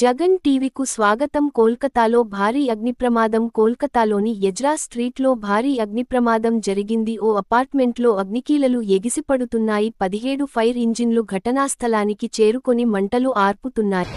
జగన్ టీవీకు స్వాగతం. కోల్కతాలో భారీ అగ్నిప్రమాదం. కోల్కతాలోని యజ్రా స్ట్రీట్లో భారీ అగ్నిప్రమాదం జరిగింది. ఓ అపార్ట్మెంట్లో అగ్నికీలలు ఎగిసిపడుతున్నాయి. పదిహేడు ఫైర్ ఇంజిన్లు ఘటనాస్థలానికి చేరుకొని మంటలు ఆర్పుతున్నాయి.